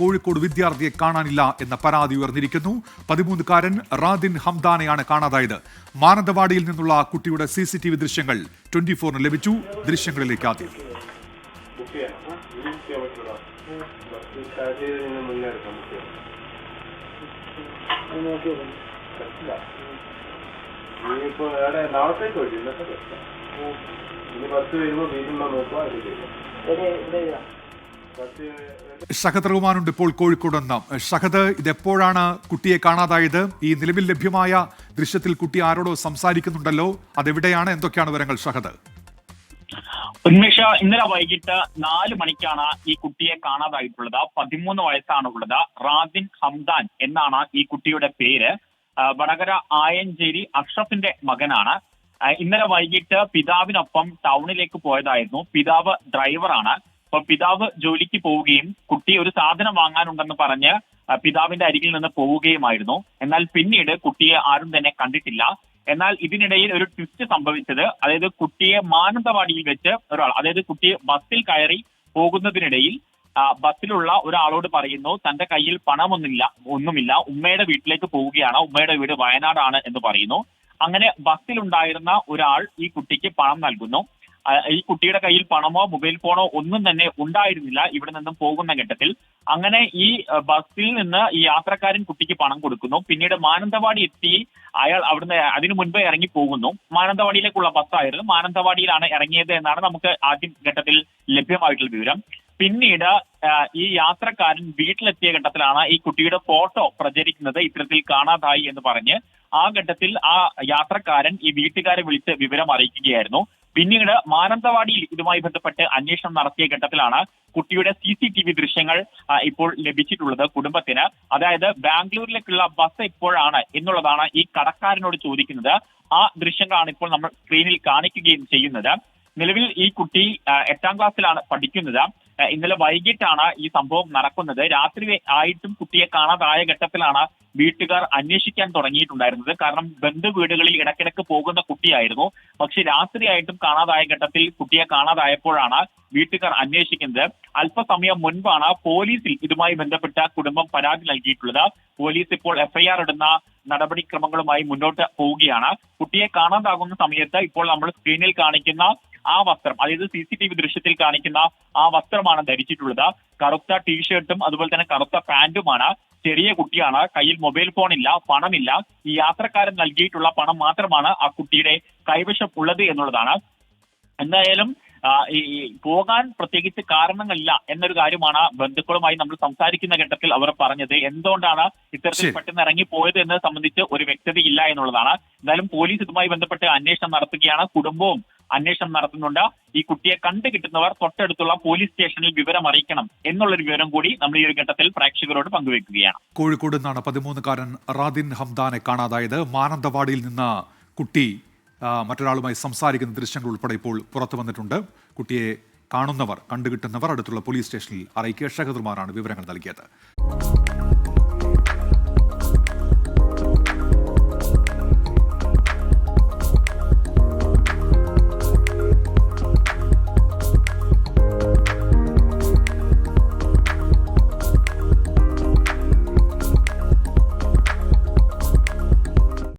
കോഴിക്കോട് വിദ്യാർത്ഥിയെ കാണാനില്ല എന്ന പരാതി ഉയർന്നിരിക്കുന്നു. പതിമൂന്നുകാരൻ റാദിൻ ഹംദാനെയാണ് കാണാതായത്. മാനന്തവാടിയിൽ നിന്നുള്ള കുട്ടിയുടെ സി സി ടി വി ദൃശ്യങ്ങൾ ട്വന്റി ഫോറിന് ലഭിച്ചു. ദൃശ്യങ്ങളിലേക്ക് ആദ്യം. ഇനിയിപ്പോ നാളത്തേക്ക് വഴി ഇന്നത്തെ ഇനി ബസ് വരുമ്പോ വീട്ടിലുള്ള നോക്കുക അത് ബസ് ഷഹദ് റഹ്മാനുണ്ട് ഇപ്പോൾ കോഴിക്കോട് ഒന്നാം ഷഹദ് ഇതെപ്പോഴാണ് കുട്ടിയെ കാണാതായത്? ഈ നിലവിൽ ലഭ്യമായ ദൃശ്യത്തിൽ കുട്ടി ആരോടോ സംസാരിക്കുന്നുണ്ടല്ലോ? അതെവിടെയാണ്? എന്തൊക്കെയാണ് വിവരങ്ങൾ ഷഹദ് ഉന്മേഷ ഇന്നലെ വൈകിട്ട് നാല് മണിക്കാണ് ഈ കുട്ടിയെ കാണാതായിട്ടുള്ളത്. പതിമൂന്ന് വയസ്സാണുള്ളത്. റാദിൻ ഹംദാൻ എന്നാണ് ഈ കുട്ടിയുടെ പേര്. വടകര ആയഞ്ചേരി അഷ്റഫിന്റെ മകനാണ്. ഇന്നലെ വൈകിട്ട് പിതാവിനൊപ്പം ടൗണിലേക്ക് പോയതായിരുന്നു. പിതാവ് ഡ്രൈവറാണ്. പിതാവ് ജോലിക്ക് പോവുകയും കുട്ടി ഒരു സാധനം വാങ്ങാനുണ്ടെന്ന് പറഞ്ഞ് പിതാവിന്റെ അരികിൽ നിന്ന് പോവുകയുമായിരുന്നു. എന്നാൽ പിന്നീട് കുട്ടിയെ ആരും തന്നെ കണ്ടിട്ടില്ല. എന്നാൽ ഇതിനിടയിൽ ഒരു ട്വിസ്റ്റ് സംഭവിച്ചത് അതായത് കുട്ടിയെ മാനന്തവാടിയിൽ വെച്ച് ഒരാൾ അതായത് കുട്ടിയെ ബസ്സിൽ കയറി പോകുന്നതിനിടയിൽ ബസ്സിലുള്ള ഒരാളോട് പറയുന്നു തന്റെ കയ്യിൽ പണമൊന്നുമില്ല ഒന്നുമില്ല ഉമ്മയുടെ വീട്ടിലേക്ക് പോവുകയാണ് ഉമ്മയുടെ വീട് വയനാടാണ് എന്ന് പറയുന്നു. അങ്ങനെ ബസ്സിലുണ്ടായിരുന്ന ഒരാൾ ഈ കുട്ടിക്ക് പണം നൽകുന്നു. ഈ കുട്ടിയുടെ കയ്യിൽ പണമോ മൊബൈൽ ഫോണോ ഒന്നും തന്നെ ഉണ്ടായിരുന്നില്ല ഇവിടെ നിന്നും പോകുന്ന ഘട്ടത്തിൽ. അങ്ങനെ ഈ ബസ്സിൽ നിന്ന് ഈ യാത്രക്കാരൻ കുട്ടിക്ക് പണം കൊടുക്കുന്നു. പിന്നീട് മാനന്തവാടി എത്തി അയാൾ അവിടുന്ന് അതിനു മുൻപേ ഇറങ്ങി പോകുന്നു. മാനന്തവാടിയിലേക്കുള്ള ബസ്സായിരുന്നു. മാനന്തവാടിയിലാണ് ഇറങ്ങിയത് എന്നാണ് നമുക്ക് ആദ്യം ഘട്ടത്തിൽ ലഭ്യമായിട്ടുള്ള വിവരം. പിന്നീട് ഈ യാത്രക്കാരൻ വീട്ടിലെത്തിയ ഘട്ടത്തിലാണ് ഈ കുട്ടിയുടെ ഫോട്ടോ പ്രചരിക്കുന്നത്. ഇത്തരത്തിൽ കാണാതായി എന്ന് പറഞ്ഞ് ആ ഘട്ടത്തിൽ ആ യാത്രക്കാരൻ ഈ വീട്ടുകാരെ വിളിച്ച് വിവരം അറിയിക്കുകയായിരുന്നു. പിന്നീട് മാനന്തവാടിയിൽ ഇതുമായി ബന്ധപ്പെട്ട് അന്വേഷണം നടത്തിയ ഘട്ടത്തിലാണ് കുട്ടിയുടെ സി സി ടി വി ദൃശ്യങ്ങൾ ഇപ്പോൾ ലഭിച്ചിട്ടുള്ളത് കുടുംബത്തിന്. അതായത് ബാംഗ്ലൂരിലേക്കുള്ള ബസ് എപ്പോഴാണ് എന്നുള്ളതാണ് ഈ കടക്കാരനോട് ചോദിക്കുന്നത്. ആ ദൃശ്യങ്ങളാണ് ഇപ്പോൾ നമ്മൾ സ്ക്രീനിൽ കാണിക്കുകയും ചെയ്യുന്നത്. നിലവിൽ ഈ കുട്ടി എട്ടാം ക്ലാസ്സിലാണ് പഠിക്കുന്നത്. ഇന്നലെ വൈകിട്ടാണ് ഈ സംഭവം നടക്കുന്നത്. രാത്രി ആയിട്ടും കുട്ടിയെ കാണാതായ ഘട്ടത്തിലാണ് വീട്ടുകാർ അന്വേഷിക്കാൻ തുടങ്ങിയിട്ടുണ്ടായിരുന്നത്. കാരണം ബന്ധു വീടുകളിൽ ഇടക്കിടക്ക് പോകുന്ന കുട്ടിയായിരുന്നു. പക്ഷെ രാത്രിയായിട്ടും കാണാതായ ഘട്ടത്തിൽ കുട്ടിയെ കാണാതായപ്പോഴാണ് വീട്ടുകാർ അന്വേഷിക്കുന്നത്. അല്പസമയം മുൻപാണ് പോലീസിൽ ഇതുമായി ബന്ധപ്പെട്ട കുടുംബം പരാതി നൽകിയിട്ടുള്ളത്. പോലീസ് ഇപ്പോൾ എഫ്ഐആർ ഇടുന്ന നടപടിക്രമങ്ങളുമായി മുന്നോട്ട് പോവുകയാണ്. കുട്ടിയെ കാണാതാകുന്ന സമയത്ത് ഇപ്പോൾ നമ്മൾ സ്ക്രീനിൽ കാണിക്കുന്ന ആ വസ്ത്രം അതായത് സി സി ടി വി ദൃശ്യത്തിൽ കാണിക്കുന്ന ആ വസ്ത്രമാണ് ധരിച്ചിട്ടുള്ളത്. കറുത്ത ടീഷർട്ടും അതുപോലെ തന്നെ കറുത്ത പാന്റുമാണ്. ചെറിയ കുട്ടിയാണ് കയ്യിൽ മൊബൈൽ ഫോൺ ഇല്ല പണമില്ല. ഈ യാത്രക്കാരൻ നൽകിയിട്ടുള്ള പണം മാത്രമാണ് ആ കുട്ടിയുടെ കൈവശം ഉള്ളത് എന്നുള്ളതാണ്. എന്തായാലും ഈ പോകാൻ പ്രത്യേകിച്ച് കാരണങ്ങളില്ല എന്നൊരു കാര്യമാണ് ബന്ധുക്കളുമായി നമ്മൾ സംസാരിക്കുന്ന ഘട്ടത്തിൽ അവർ പറഞ്ഞത്. എന്തുകൊണ്ടാണ് ഇത്തരത്തിൽ. പെട്ടെന്ന് ഇറങ്ങി പോയത് എന്നത് സംബന്ധിച്ച് ഒരു വ്യക്തതയില്ല എന്നുള്ളതാണ്. എന്തായാലും പോലീസ് ഇതുമായി ബന്ധപ്പെട്ട് അന്വേഷണം നടത്തുകയാണ്. കുടുംബവും അന്വേഷണം നടത്തുന്നുണ്ട്. ഈ കുട്ടിയെ കണ്ടു കിട്ടുന്നവർ തൊട്ടടുത്തുള്ള പോലീസ് സ്റ്റേഷനിൽ വിവരം അറിയിക്കണം എന്നുള്ളൊരു വിവരം കൂടി നമ്മൾ ഈ ഒരു ഘട്ടത്തിൽ പ്രേക്ഷകരോട് പങ്കുവെക്കുകയാണ്. കോഴിക്കോട് നിന്നാണ് പതിമൂന്നുകാരൻ റാദിൻ ഹംദാനെ കാണാതായത്. മാനന്തവാടിയിൽ നിന്ന് കുട്ടി മറ്റൊരാളുമായി സംസാരിക്കുന്ന ദൃശ്യങ്ങൾ ഉൾപ്പെടെ ഇപ്പോൾ പുറത്തു വന്നിട്ടുണ്ട്. കുട്ടിയെ കാണുന്നവർ കണ്ടുകിട്ടുന്നവർ അടുത്തുള്ള പോലീസ് സ്റ്റേഷനിൽ അറിയിക്കുക. ഷഹദുമാറാണ് വിവരങ്ങൾ നൽകിയത്.